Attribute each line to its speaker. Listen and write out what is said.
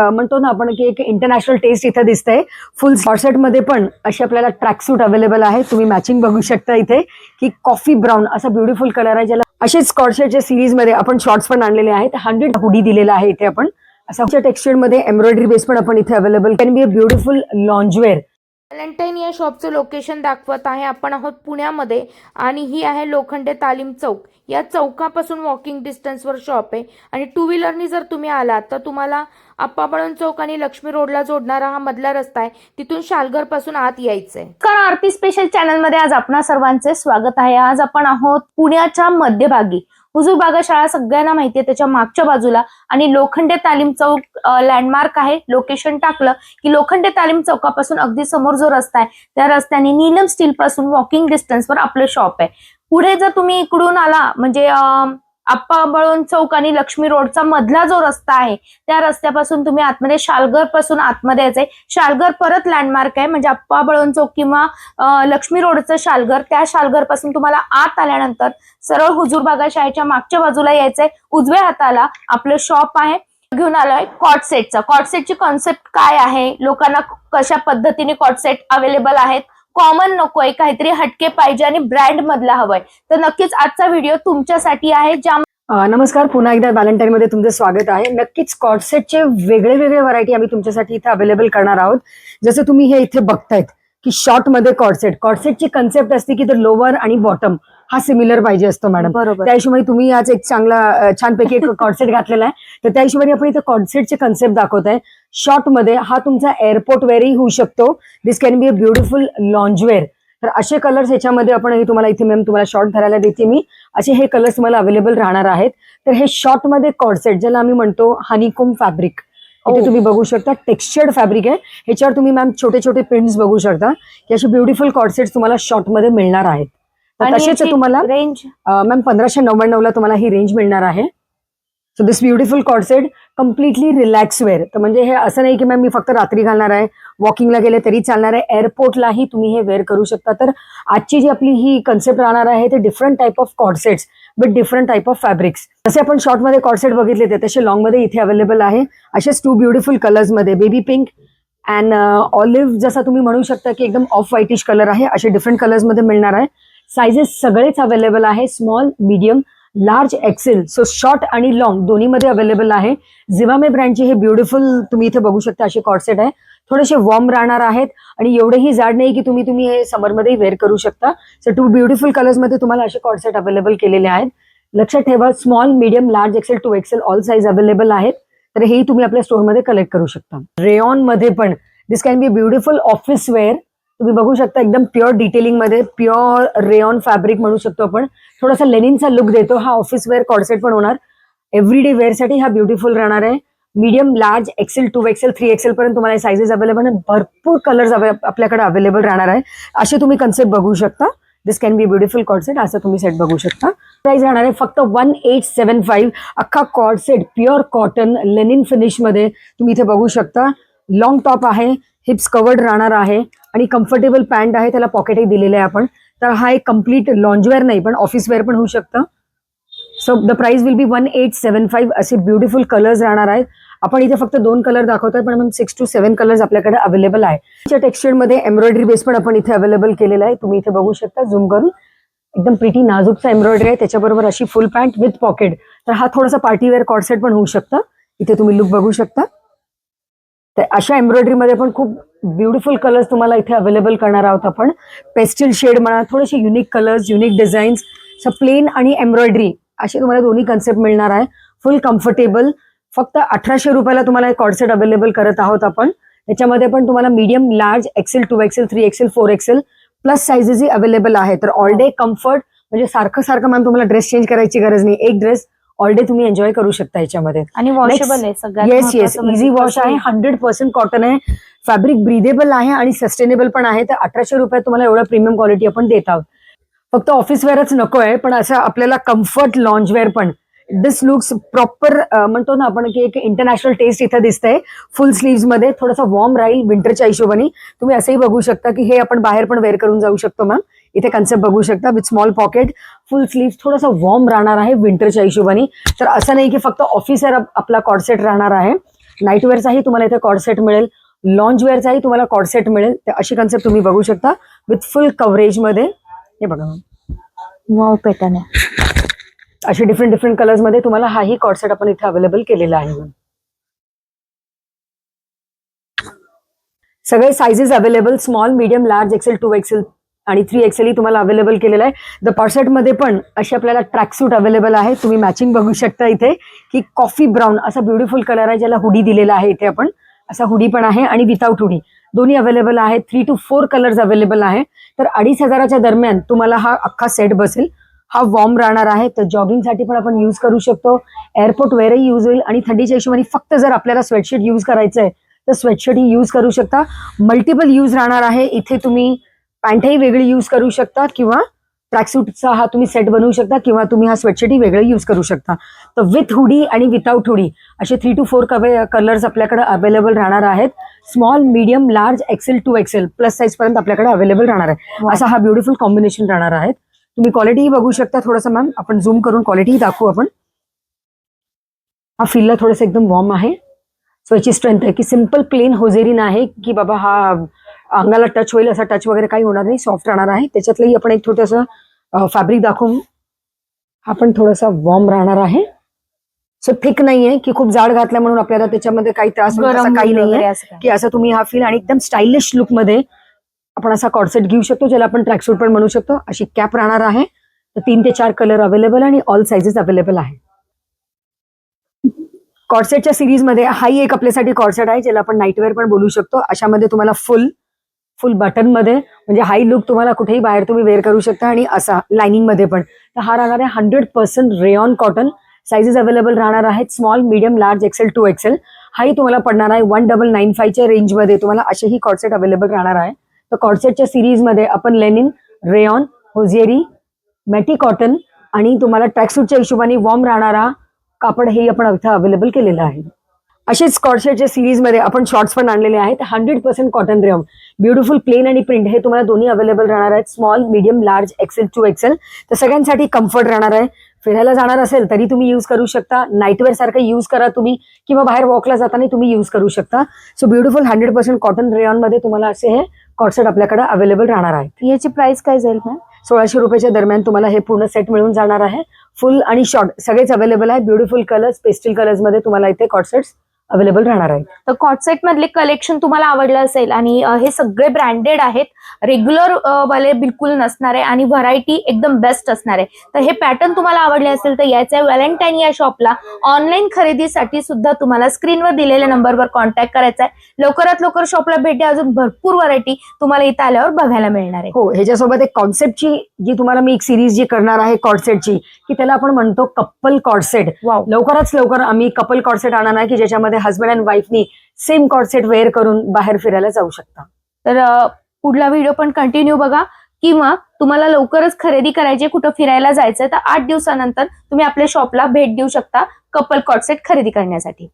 Speaker 1: म्हणतो ना आपण की एक इंटरनॅशनल टेस्ट इथे दिसते फुल शॉर्टसेटमध्ये पण अशी आपल्याला ट्रॅक सूट अवेलेबल आहे. तुम्ही मॅचिंग बघू शकता इथे की कॉफी ब्राऊन असा ब्युटिफुल कलर आहे ज्याला असेच कॉर्डसेटच्या सिरीजमध्ये आपण शॉर्ट्स पण आणलेले आहेत. हंड्रेड हुडी दिलेला आहे इथे आपण. असा टेक्स्चरमध्ये एम्ब्रॉयडरी बेस पण आपण इथे available can be a beautiful loungewear
Speaker 2: Valentine या शॉपचं लोकेशन दाखवत आहे. आपण आहोत पुण्यामध्ये आणि ही आहे लोखंडे तालीम चौक. या चौकापासून वॉकिंग डिस्टन्सवर शॉप आहे. आणि टू व्हीलरनी जर तुम्ही आलात तर तुम्हाला आप्पाबळण चौक आणि लक्ष्मी रोडला जोडणारा हा मधला रस्ता आहे. तिथून शालघरपासून आत यायचंय.
Speaker 3: कारण आरती स्पेशल चॅनलमध्ये आज आपणा सर्वांचे स्वागत आहे. आज आपण आहोत पुण्याच्या मध्यभागी. हुजूर बागा शाळा सगळ्यांना माहिती आहे त्याच्या मागच्या बाजूला. आणि लोखंडे तालीम चौक लँडमार्क आहे. लोकेशन टाकलं की लोखंडे तालीम चौकापासून अगदी समोर जो रस्ता आहे त्या रस्त्याने नीलम स्टील पासून वॉकिंग डिस्टन्सवर आपलं शॉप आहे. पुढे जर तुम्ही इकडून आला म्हणजे आप्पा बळवंत चौक आणि लक्ष्मी रोडचा मधला जो रस्ता आहे त्या रस्त्यापासून तुम्ही आतमध्ये शालगरपासून आतमध्ये यायचंय. शालगर परत लँडमार्क आहे म्हणजे आप्पा बळवंत चौक किंवा लक्ष्मी रोडचं शालगर त्या शालगरपासून तुम्हाला आत आल्यानंतर सरळ हुजूरबागा शाळेच्या मागच्या बाजूला यायचंय. उजव्या हाताला आपलं शॉप आहे. घेऊन आलोय कॉट सेटचा कॉट सेटची कॉन्सेप्ट काय आहे? लोकांना कशा पद्धतीने कॉट सेट अवेलेबल आहेत? कॉमन नकोय काहीतरी हटके पाहिजे आणि ब्रँड मधला हवंय. तर नक्कीच आजचा व्हिडिओ तुमच्यासाठी आहे ज्या
Speaker 1: नमस्कार पुन्हा एकदा व्हॅलेंटाईन मध्ये तुमचं स्वागत आहे. नक्कीच कॉटसेटचे वेगळे वेगळे व्हरायटी आम्ही तुमच्यासाठी इथे अवेलेबल करणार आहोत. जसं तुम्ही हे इथे बघतायत की शॉर्टमध्ये कॉटसेट कॉटसेटची कन्सेप्ट असते की द लोअर आणि बॉटम हा सिमिलर पाहिजे असतो मॅडम
Speaker 3: बरोबर.
Speaker 1: त्या हिशोबाने तुम्ही आज एक चांगला छानपैकी एक कॉर्डसेट घातलेला आहे. तर त्या हिशोबाने आपण इथे कॉर्डसेटचे कन्सेप्ट दाखवत आहे. शॉर्टमध्ये हा तुमचा एअरपोर्ट वेअरही होऊ शकतो. दिस कॅन बी अ ब्युटिफुल लॉन्जवेअर तर असे कलर्स ह्याच्यामध्ये आपण हे तुम्हाला इथे मॅम तुम्हाला शॉर्ट धरायला देते मी. असे हे कलर्स तुम्हाला अवेलेबल राहणार आहेत. तर हे शॉर्टमध्ये कॉर्डसेट ज्याला आम्ही म्हणतो हनीकोम फॅब्रिक इथे. तुम्ही बघू शकता टेक्स्चर्ड फॅब्रिक आहे. ह्याच्यावर तुम्ही मॅम छोटे छोटे प्रिंट्स बघू शकता. की असे ब्युटिफुल कॉर्डसेट तुम्हाला शॉर्टमध्ये मिळणार आहेत. तर तसेच तुम्हाला
Speaker 3: रेंज
Speaker 1: मॅम पंधराशे नव्याण्णवला तुम्हाला ही रेंज मिळणार आहे. So this beautiful cord set completely relax wear तर म्हणजे हे असं नाही की मॅम मी फक्त रात्री घालणार आहे वॉकिंगला गेले तरी चालणार आहे. एअरपोर्टलाही तुम्ही हे वेअर करू शकता. तर आजची जी आपली ही कन्सेप्ट राहणार आहे ते different type of cord sets with different type of fabrics जसे आपण शॉर्टमध्ये कॉर्डसेट बघितले ते तसे लॉंगमध्ये इथे अवेलेबल आहे. असेच टू ब्युटिफुल कलर्समध्ये बेबी पिंक अँड ऑलिव्ह जसा तुम्ही म्हणू शकता की एकदम ऑफ व्हाईटिश कलर आहे असे डिफरंट कलर्समध्ये मिळणार आहे. सायझेस सगळेच अवेलेबल आहे. Small medium large XL so short आणि लॉंग दोन्हीमध्ये अवेलेबल आहे. झिवामे ब्रँडचे हे ब्युटिफुल तुम्ही इथे बघू शकता असे कॉर्सेट आहे. थोडेसे वॉर्म राहणार आहेत आणि एवढेही जाड नाही की तुम्ही तुम्ही हे समरमध्ये वेअर करू शकता. सो टू ब्युटिफुल कलर्समध्ये तुम्हाला असे कॉर्सेट अवेलेबल केलेले आहेत. लक्षात ठेवा small medium large XL two XL all size available आहेत. तर हेही तुम्ही आपल्या स्टोअरमध्ये कलेक्ट करू शकता. रेऑनमध्ये पण this can be beautiful office wear तुम्ही बघू शकता एकदम प्युअर डिटेलिंगमध्ये प्युअर रेऑन फॅब्रिक म्हणू शकतो आपण. थोडासा लेनिनचा लुक देतो. हा ऑफिस वेअर कॉर्सेट पण होणार. एव्हरीडे वेअरसाठी हा ब्युटिफुल राहणार आहे. Medium large XL two XL three XL पर्यंत तुम्हाला सायझेस अवेलेबल आहे भरपूर कलर्स आपल्याकडे अवेलेबल राहणार आहे. असे तुम्ही कन्सेप्ट बघू शकता. This can be beautiful cord set असं तुम्ही सेट बघू शकता. प्राइस राहणार आहे फक्त वन एट सेवन फाईव्ह अख्खा cord set pure cotton linen फिनिशमध्ये तुम्ही इथे बघू शकता. लॉंग टॉप आहे. हिप्स कवर्ड राहणार आहे. आणि कम्फर्टेबल पॅन्ट आहे त्याला पॉकेटही दिलेलं आहे आपण. तर हा एक कंप्लीट लॉन्जवेअर नाही पण ऑफिस वेअर पण होऊ शकतं. So the price will be one eight seven five असे ब्युटिफुल कलर्स राहणार आहेत. आपण इथे फक्त दोन कलर दाखवतोय पण मग सिक्स टू सेवन कलर्स आपल्याकडे अवेलेबल आहे. त्याच्या टेक्स्चरमध्ये एम्ब्रॉयडरी बेस पण आपण इथे अवेलेबल केलेला आहे. तुम्ही इथे बघू शकता झूम करून. एकदम प्रिटी नाजूकचा एम्ब्रॉयडरी आहे. त्याच्याबरोबर अशी फुल पॅन्ट विथ पॉकेट तर हा थोडासा पार्टीवेअर कॉर्सेट पण होऊ शकतं. इथे तुम्ही लुक बघू शकता. तर अशा एम्ब्रॉयडरीमध्ये पण खूप ब्युटिफुल कलर्स तुम्हाला इथे अवेलेबल करणार आहोत आपण. पेस्टिल शेड म्हणा थोडेसे युनिक कलर्स युनिक डिझाईन्स असं प्लेन आणि एम्ब्रॉयडरी असे तुम्हाला दोन्ही कन्सेप्ट मिळणार आहे. फुल कम्फर्टेबल फक्त अठराशे रुपयाला तुम्हाला एक कॉर्डसेट अवेलेबल करत आहोत आपण. त्याच्यामध्ये पण तुम्हाला medium large XL two XL three XL four XL plus साईजेसही available आहे तर ऑल डे कम्फर्ट म्हणजे सारखं सारखं मॅम तुम्हाला ड्रेस चेंज करायची गरज नाही. एक ड्रेस ऑल डे तुम्ही एन्जॉय करू शकता याच्यामध्ये
Speaker 3: आणि वॉशेबल आहे
Speaker 1: येस येस इझी वॉश आहे हंड्रेड पर्सेंट कॉटन आहे फॅब्रिक ब्रिदेबल आहे आणि सस्टेनेबल पण आहे. तर अठराशे रुपयात तुम्हाला एवढं प्रीमियम क्वालिटी आपण देत आहोत. फक्त ऑफिस वेअरच नको आहे पण असं आपल्याला कम्फर्ट लॉन्ज वेअर पण. दिस लुक्स प्रॉपर म्हणतो ना आपण की एक इंटरनॅशनल टेस्ट इथं दिसतंय. फुल स्लीव्समध्ये थोडासा वॉर्म राहील विंटरच्या हिशोबाने. तुम्ही असंही बघू शकता की हे आपण बाहेर पण वेअर करून जाऊ शकतो मॅम इथे कन्सेप्ट बघू शकता. With small pocket full sleeves थोडासा वॉर्म राहणार आहे विंटरच्या हिशोबाने. तर असं नाही की फक्त ऑफिसर आपला कॉर्सेट राहणार आहे. नाईट वेअरचाही तुम्हाला इथे कॉडसेट मिळेल. लॉन्च वेअरचाही तुम्हाला कॉडसेट मिळेल. तर अशी कन्सेप्ट तुम्ही बघू शकता. विथ फुल कव्हरेजमध्ये हे बघा.
Speaker 3: वाव पॅटर्न आहे.
Speaker 1: असे डिफरंट डिफरंट कलर्समध्ये तुम्हाला हाही कॉडसेट आपण इथे अवेलेबल केलेला आहे. सगळे sizes available small medium large XL two XL आणि थ्री एक्सेल तुम्हाला अवेलेबल केलेलं आहे. द कॉडसेट पण असे आपल्याला ट्रॅक सूट अवेलेबल आहे. तुम्ही मॅचिंग बघू शकता इथे की कॉफी ब्राऊन असा ब्युटिफुल कलर आहे ज्याला हुडी दिलेला आहे इथे आपण. असा हुडी पण आहे आणि विदाऊट हुडी दोन्ही अवेलेबल आहे three to four colours available आहे. तर अडीच हजाराच्या दरम्यान तुम्हाला हा अख्खा सेट बसेल. हा वॉर्म राहणार आहे. तर जॉगिंगसाठी पण आपण यूज करू शकतो. एअरपोर्ट वेअरही यूज होईल आणि थंडीच्या हिशोबाने फक्त जर आपल्याला स्वेटशर्ट यूज करायचं आहे तर स्वेटशर्ट ही यूज करू शकता. मल्टिपल यूज राहणार आहे. इथे तुम्ही पॅन्टही वेगळी यूज करू शकता किंवा ट्रॅकसूटचा हा तुम्ही सेट बनवू शकता किंवा तुम्ही हा स्वेटशर्टही वेगळं यूज करू शकता. तर विथ हुडी आणि विदाऊट हुडी असे थ्री टू फोर कवे कलर्स आपल्याकडे अवेलेबल राहणार आहेत. Small medium large XL two XL plus size पर्यंत आपल्याकडे अवेलेबल राहणार आहे. असा हा ब्युटिफुल कॉम्बिनेशन राहणार आहे. तुम्ही क्वालिटीही बघू शकता थोडंसं मॅम आपण झूम करून क्वालिटीही दाखवू आपण. हा फीलला थोडंसं एकदम वॉर्म आहे. सो याची स्ट्रेंथ आहे की सिंपल प्लेन होजेरीन आहे की बाबा हा अंगाला टच होईल असा टच वगैरे काही होणार नाही. सॉफ्ट राहणार आहे. त्याच्यातलंही आपण एक छोटंसं फॅब्रिक दाखवू. हा पण थोडासा वॉर्म राहणार आहे. सो थिक नाहीये की खूप जाड घातल्या म्हणून आपल्याला त्याच्यामध्ये काही त्रास काही नाहीये. की असं तुम्ही हा फील आणि एकदम स्टायलिश लुकमध्ये आपण असा कॉर्सेट घेऊ शकतो ज्याला आपण ट्रॅकसूट पण म्हणू शकतो. अशी कॅप राहणार आहे. तर तीन ते चार कलर अवेलेबल आणि ऑल साइजेस अवेलेबल आहे. कॉर्सेटच्या सिरीजमध्ये हाही एक आपल्यासाठी कॉर्सेट आहे ज्याला आपण नाईटवेअर पण बोलू शकतो. अशामध्ये तुम्हाला फुल फुल बटनमध्ये. म्हणजे हाई लुक तुम्हाला कुठेही बाहेर तुम्ही वेअर करू शकता आणि असा लाइनिंगमध्ये पण. तर हा राहणार आहे hundred percent rayon cotton sizes available राहणार आहेत small medium large XL two XL हाही तुम्हाला पडणार आहे वन डबल नाईन फायच्या रेंजमध्ये तुम्हाला असेही कॉडसेट अवेलेबल राहणार आहे. तर कॉडसेटच्या सिरीजमध्ये आपण लेनिन रेऑन होझिएरी मॅटी कॉटन आणि तुम्हाला ट्रॅकसूटच्या हिशोबाने वॉर्म राहणारा कापड हे आपण अर्थ अवेलेबल केलेलं आहे. असेच कॉर्सेटच्या सिरीजमध्ये आपण शॉर्ट्स पण आणलेले आहेत. Hundred percent cotton rayon beautiful plain आणि प्रिंट हे तुम्हाला दोन्ही अवेलेबल राहणार आहेत. Small medium large XL two XL तर सगळ्यांसाठी कम्फर्ट राहणार आहे. फिरायला जाणार असेल तरी तुम्ही यूज करू शकता. नाईटवेअर सारखं यूज करा तुम्ही. किंवा बाहेर वॉकला जाताना तुम्ही यूज करू शकता. So beautiful hundred percent cotton रेऑनमध्ये तुम्हाला असे हे कॉर्सेट आपल्याकडे अवेलेबल राहणार आहे
Speaker 3: याची प्राइस काय जाईल मॅम
Speaker 1: सोळाशे रुपयाच्या दरम्यान तुम्हाला हे पूर्ण सेट मिळून जाणार आहे. फुल आणि शॉर्ट सगळेच अवेलेबल आहे. ब्युटिफुल कलर्स पेस्टल कलर्समध्ये तुम्हाला इथे कॉर्सेट्स अवेलेबल राहणार आहेत
Speaker 3: तर कॉटसेट मधले कलेक्शन तुम्हाला आवडलं असेल आणि हे सगळे ब्रँडेड आहेत रेग्युलर वाले बिलकुल नसणार आहे आणि व्हरायटी एकदम बेस्ट असणार आहे. तर हे पॅटर्न तुम्हाला आवडले असेल तर याच्या व्हॅलेंटाईन या शॉपला ऑनलाईन खरेदीसाठी सुद्धा तुम्हाला स्क्रीनवर दिलेल्या नंबरवर कॉन्टॅक्ट करायचा आहे. लवकरात लवकर शॉपला भेट द्या. अजून भरपूर व्हरायटी तुम्हाला इथं आल्यावर बघायला मिळणार आहे.
Speaker 1: हो ह्याच्यासोबत एक कॉन्सेप्टची जी तुम्हाला मी एक सिरीज जी करणार आहे कॉर्डसेटची की त्याला आपण म्हणतो कप्पल कॉर्डसेट
Speaker 3: वाव
Speaker 1: लवकरच लवकर आम्ही कपल कॉर्डसेट आणणार आहे की ज्याच्यामध्ये हस्बंड अँड वाईफनी सेम कॉर्सेट वेअर करून बाहेर फिरायला जाऊ शकता.
Speaker 3: तर पुढला व्हिडिओ पण कंटिन्यू बघा. किंवा तुम्हाला लवकरच खरेदी करायची कुठं फिरायला जायचं तर आठ दिवसानंतर तुम्ही आपल्या शॉपला भेट देऊ शकता कपल कॉटसेट खरेदी करण्यासाठी.